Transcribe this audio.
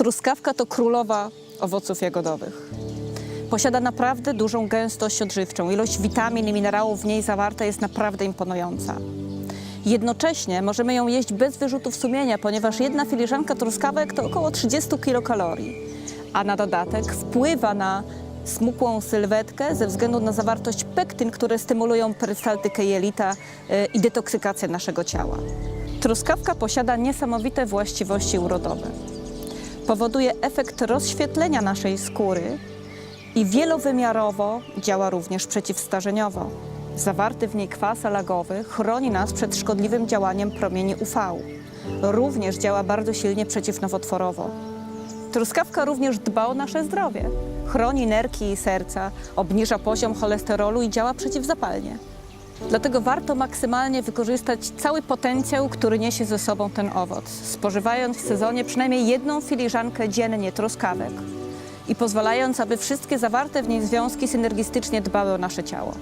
Truskawka to królowa owoców jagodowych. Posiada naprawdę dużą gęstość odżywczą. Ilość witamin i minerałów w niej zawarta jest naprawdę imponująca. Jednocześnie możemy ją jeść bez wyrzutów sumienia, ponieważ jedna filiżanka truskawek to około 30 kilokalorii, a na dodatek wpływa na smukłą sylwetkę ze względu na zawartość pektyn, które stymulują perystaltykę jelita y, i detoksykację naszego ciała. Truskawka posiada niesamowite właściwości urodowe. Powoduje efekt rozświetlenia naszej skóry i wielowymiarowo działa również przeciwstarzeniowo. Zawarty w niej kwas alagowy chroni nas przed szkodliwym działaniem promieni UV. Również działa bardzo silnie przeciwnowotworowo. Truskawka również dba o nasze zdrowie. Chroni nerki i serca, obniża poziom cholesterolu i działa przeciwzapalnie. Dlatego warto maksymalnie wykorzystać cały potencjał, który niesie ze sobą ten owoc, spożywając w sezonie przynajmniej jedną filiżankę dziennie truskawek i pozwalając, aby wszystkie zawarte w niej związki synergistycznie dbały o nasze ciało.